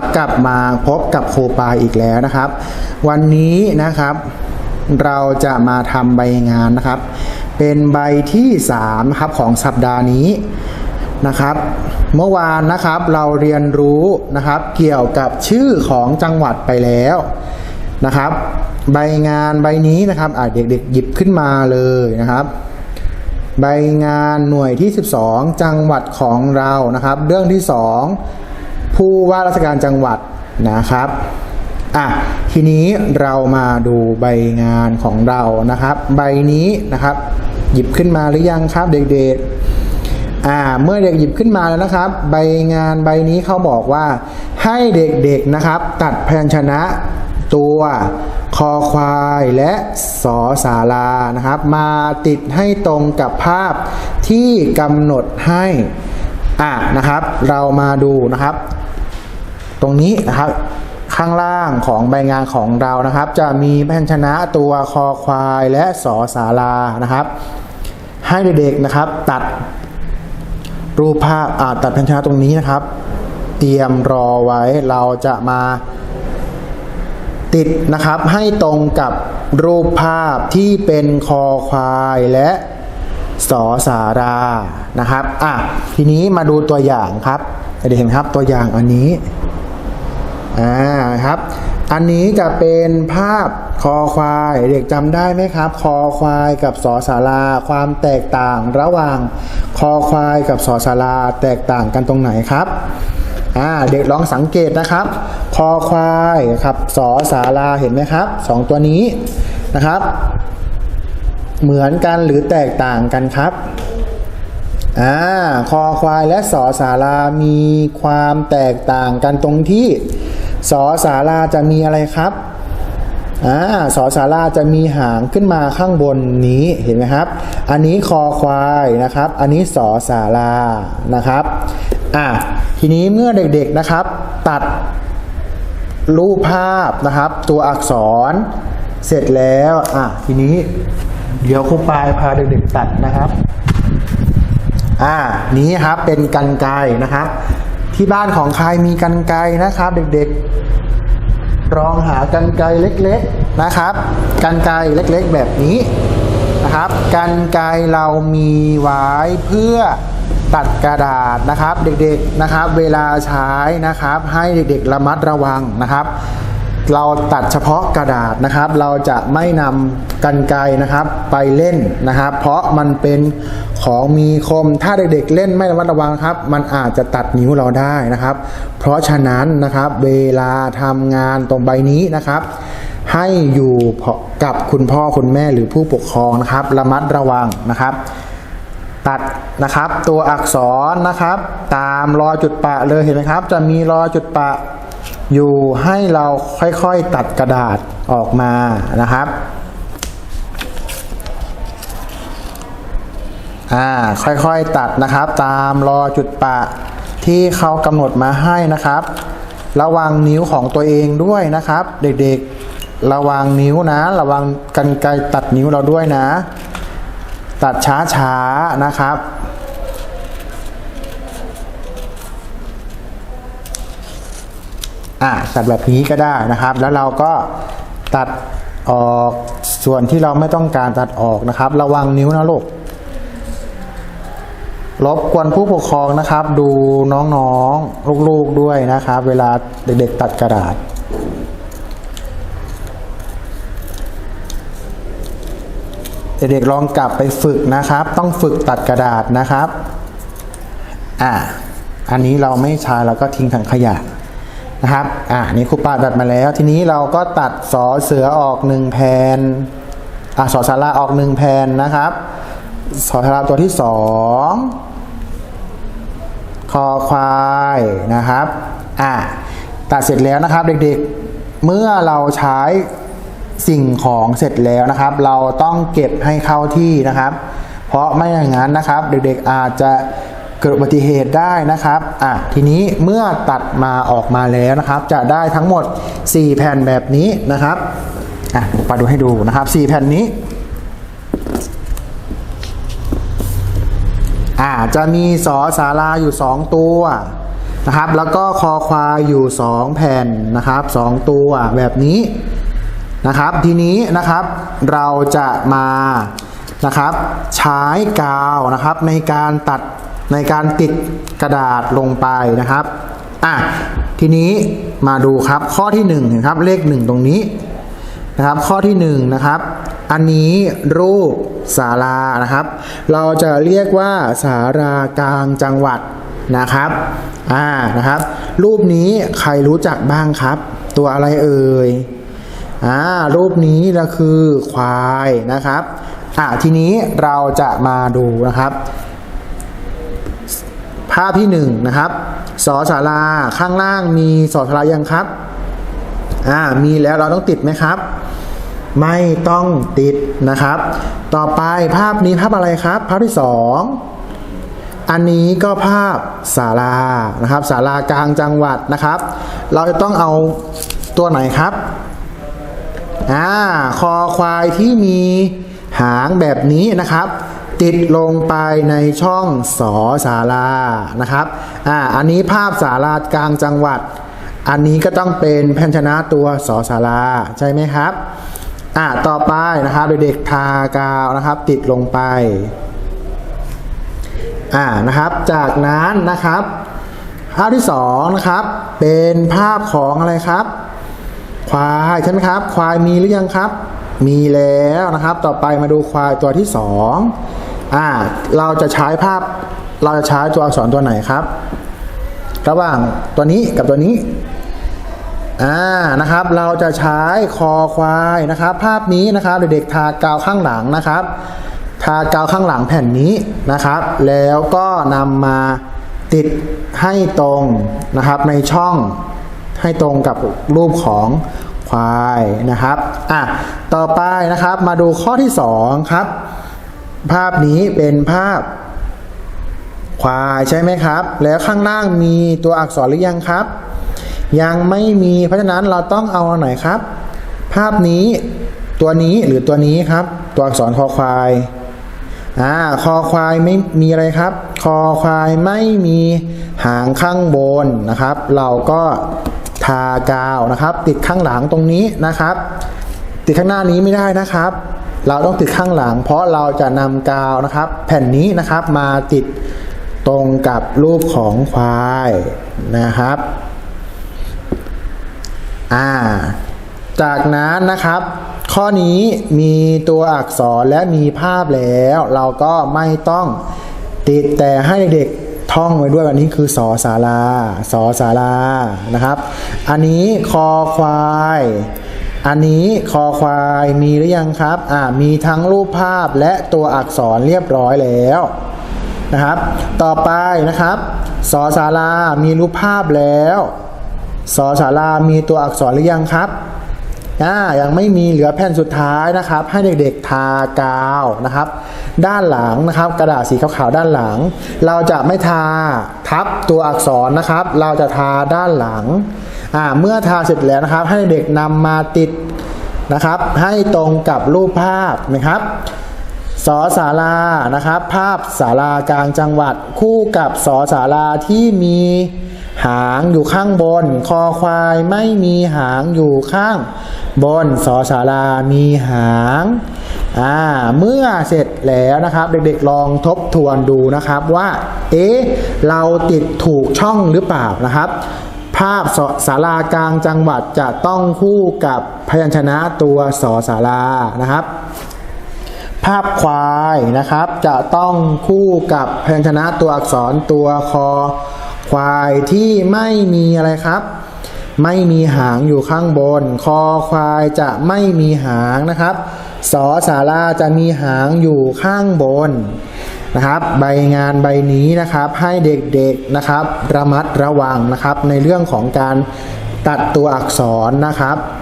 กๆนะครับ กลับมาพบกับครูปาอีกแล้วนะครับ วันนี้นะครับเราจะมาทำใบงานนะครับ เป็นใบที่3ครับของสัปดาห์นี้นะครับ เมื่อวานนะครับเราเรียนรู้นะครับ เกี่ยวกับชื่อของจังหวัดไปแล้วนะครับ ใบงานใบนี้นะครับอะเด็กๆหยิบขึ้นมาเลยนะครับใบงานหน่วยที่ 12 จังหวัดของเรานะครับ เรื่องที่ 2 ผู้ว่าราชการจังหวัดนะครับอะทีนี้เรามาดูใบงานของเรานะครับ ใบนี้นะครับ หยิบขึ้นมาหรือยังครับเด็กๆอ่าเมื่อเด็กหยิบขึ้นมาแล้วนะครับ ใบงานใบนี้เขาบอกว่า ให้เด็กๆนะครับ ตัดพยัญชนะตัวคอควายและสอสารานะครับ มาติดให้ตรงกับภาพที่กำหนดให้ อะนะครับ เรามาดูนะครับ ตรงนี้นะครับข้างล่างของใบงานของเรานะครับ จะมีพยัญชนะตัวคอควายและสอสารานะครับ ให้เด็กๆนะครับ ตัดรูปภาพอ่าตัดพยัญชนะตรงนี้นะครับ เตรียมรอไว้เราจะมาติดนะครับให้ตรงกับรูปภาพที่เป็นคอควายและ สอสารานะครับอะทีนี้มาดูตัวอย่างครับเด็กเห็นครับตัวอย่างอันนี้อ่าครับ อันนี้จะเป็นภาพคอควายเด็กจำได้ไหมครับ คอควายกับสอสาราความแตกต่างระหว่างคอควายกับสอสาราแตกต่างกันตรงไหนครับอ่าเด็กลองสังเกตนะครับ คอควายครับสอสาราเห็นไหมครับสองตัวนี้นะครับ เหมือนกันหรือแตกต่างกันครับอ่าคอควายและสอสารามีความแตกต่างกันตรงที่สอสาราจะมีอะไรครับอ่าสอสาราจะมีหางขึ้นมาข้างบนนี้เห็นไหมครับ อันนี้คอควายนะครับ อันนี้สอสารานะครับอะทีนี้เมื่อเด็กๆนะครับ ตัดรูปภาพนะครับ ตัวอักษรเสร็จแล้วอะทีนี้ เดี๋ยวครูปายพาเด็กๆตัดนะครับ อ่า นี้ครับเป็นกันไกนะครับ ที่บ้านของใครมีกันไกนะครับ เด็กๆลองหากันไกเล็กๆนะครับกันไกเล็กๆแบบนี้นะครับกันไกเรามีไว้เพื่อตัดกระดาษนะครับ เด็กๆนะครับ เวลาใช้นะครับ ให้เด็กๆระมัดระวังนะครับ เราตัดเฉพาะกระดาษนะครับ เราจะไม่นำกันไกนะครับไปเล่นนะครับ เพราะมันเป็นของมีคมถ้าเด็กๆเล่นไม่ระมัดระวังครับ มันอาจจะตัดนิ้วเราได้นะครับ เพราะฉะนั้นนะครับเวลาทำงานตรงใบนี้นะครับ ให้อยู่กับคุณพ่อคุณแม่หรือผู้ปกครองนะครับ ระมัดระวังนะครับตัดนะครับตัวอักษรนะครับ ตามรอยจุดปะเลยเห็นไหมครับ จะมีรอยจุดปะ อยู่ให้เราค่อยๆตัดกระดาษออกมานะครับอ่าค่อยๆตัดนะครับ ตามรอจุดปะที่เขากำหนดมาให้นะครับ ระวังนิ้วของตัวเองด้วยนะครับ เด็กๆระวังนิ้วนะ ระวังกันไกรตัดนิ้วเราด้วยนะ ตัดช้าๆนะครับ อ่าตัดแบบนี้ก็ได้นะครับ แล้วเราก็ตัดออกส่วนที่เราไม่ต้องการตัดออกนะครับ ระวังนิ้วนะลูกรบกวนผู้ปกครองนะครับ ดูน้องๆลูกๆด้วยนะครับ เวลาเด็กๆตัดกระดาษเด็กๆลองกลับไปฝึกนะครับ ต้องฝึกตัดกระดาษนะครับ อ่า อันนี้เราไม่ใช้เราก็ทิ้งถังขยะ นะครับ อ่านี่ครูปาตัดมาแล้ว ทีนี้เราก็ตัดสอเสือออกหนึ่งแผ่นอ่าสอสาราออกหนึ่งแผ่นนะครับ สอสาราตัวที่สองคอควายนะครับ อ่าตัดเสร็จแล้วนะครับเด็กๆ เมื่อเราใช้สิ่งของเสร็จแล้วนะครับ เราต้องเก็บให้เข้าที่นะครับ เพราะไม่อย่างนั้นนะครับ เด็กๆอาจจะ เกิดอุบัติเหตุได้นะครับอะทีนี้เมื่อตัดมาออกมาแล้วนะครับ จะได้ทั้งหมด 4 แผ่นแบบนี้นะครับอะปาดูให้ดูนะครับ 4 แผ่นนี้อ่าจะมีสอสาราอยู่ 2 ตัวนะครับ แล้วก็คอควายอยู่สองแผ่นนะครับสองตัวแบบนี้นะครับ ทีนี้นะครับเราจะมานะครับใช้กาวนะครับในการตัด ในการติดกระดาษลงไปนะครับอะทีนี้มาดูครับข้อที่1เห็นครับเลข 1 ตรงนี้นะครับ ข้อที่1นะครับ อันนี้รูปศาลานะครับ เราจะเรียกว่าศาลากลางจังหวัดนะครับอ่านะครับ รูปนี้ใครรู้จักบ้างครับ ตัวอะไรเอ่ยอ่ารูปนี้ก็คือควายนะครับอ่าทีนี้เราจะมาดูนะครับ ภาพที่หนึ่งนะครับสอศาลาข้างล่างมีสอศาลายังครับอ่ามีแล้วเราต้องติดไหมครับ ไม่ต้องติดนะครับ ต่อไปภาพนี้ภาพอะไรครับ ภาพที่สองอันนี้ก็ภาพศาลานะครับศาลากลางจังหวัดนะครับ เราจะต้องเอาตัวไหนครับอ่าคอควายที่มีหางแบบนี้นะครับ ติดลงไปในช่องสอศาลานะครับอ่าอันนี้ภาพศาลากลางจังหวัด อันนี้ก็ต้องเป็นพยัญชนะตัวสอศาลาใช่ไหมครับอ่าต่อไปนะครับเด็กๆทากาวนะครับ ติดลงไปอ่านะครับ จากนั้นนะครับภาพที่สองนะครับเป็นภาพของอะไรครับ ควายใช่ไหมครับ ควายมีหรือยังครับ มีแล้วนะครับ ต่อไปมาดูควายตัวที่ส อ่า เราจะใช้ภาพ เราจะใช้ตัวอักษรตัวไหนครับ ระหว่างตัวนี้กับตัวนี้อ่านะครับ เราจะใช้คอควายนะครับ ภาพนี้นะครับเด็กๆทากาวข้างหลังนะครับ ทากาวข้างหลังแผ่นนี้นะครับ แล้วก็นำมาติดให้ตรงนะครับในช่องให้ตรงกับรูปของควายนะครับ อะ ต่อไปนะครับ มาดูข้อที่สองครับ ภาพนี้เป็นภาพควายใช่ไหมครับ แล้วข้างล่างมีตัวอักษรหรือยังครับ ยังไม่มีเพราะฉะนั้นเราต้องเอาอันไหนครับ ภาพนี้ตัวนี้หรือตัวนี้ครับ ตัวอักษรคอควายอ่าคอควายไม่มีอะไรครับ คอควายไม่มีหางข้างบนนะครับ เราก็ทากาวนะครับ ติดข้างหลังตรงนี้นะครับ ติดข้างหน้านี้ไม่ได้นะครับ เราต้องติดข้างหลัง เพราะเราจะนำกาวนะครับ แผ่นนี้นะครับมาติดตรงกับรูปของควายนะครับ อ่า จากนั้นนะครับ ข้อนี้มีตัวอักษรและมีภาพแล้ว เราก็ไม่ต้องติดแต่ให้เด็กท่องไว้ด้วยวันนี้คือสอสาราสอสารานะครับ อันนี้คอควาย อันนี้คอควายมีหรือยังครับ อ่า มีทั้งรูปภาพและตัวอักษรเรียบร้อยแล้วนะครับ ต่อไปนะครับ สอสารามีรูปภาพแล้ว สอสารามีตัวอักษรหรือยังครับ อ่ายังไม่มีเหลือแผ่นสุดท้ายนะครับ ให้เด็กๆทากาวนะครับ ด้านหลังนะครับ กระดาษสีขาวๆด้านหลัง เราจะไม่ทาทับตัวอักษรนะครับ เราจะทาด้านหลังอ่าเมื่อทาเสร็จแล้วนะครับ ให้เด็กนำมาติดนะครับ ให้ตรงกับรูปภาพนะครับสอศาลานะครับ ภาพศาลากลางจังหวัด คู่กับสอศาลาที่มี หางอยู่ข้างบน คอควายไม่มีหางอยู่ข้างบนสอศาลามีหางอ่าเมื่อเสร็จแล้วนะครับ เด็กๆลองทบทวนดูนะครับว่า เอ๊ะเราติดถูกช่องหรือเปล่านะครับ ภาพสศาลากลางจังหวัดจะต้องคู่กับพยัญชนะตัวสอศาลานะครับภาพควายนะครับจะต้องคู่กับพยัญชนะตัวอักษรตัวคอ ควายที่ไม่มีอะไรครับ ไม่มีหางอยู่ข้างบน คอควายจะไม่มีหางนะครับ สอสาราจะมีหางอยู่ข้างบนนะครับ ใบงานใบนี้นะครับให้เด็กๆนะครับ ระมัดระวังนะครับในเรื่องของการตัดตัวอักษรนะครับ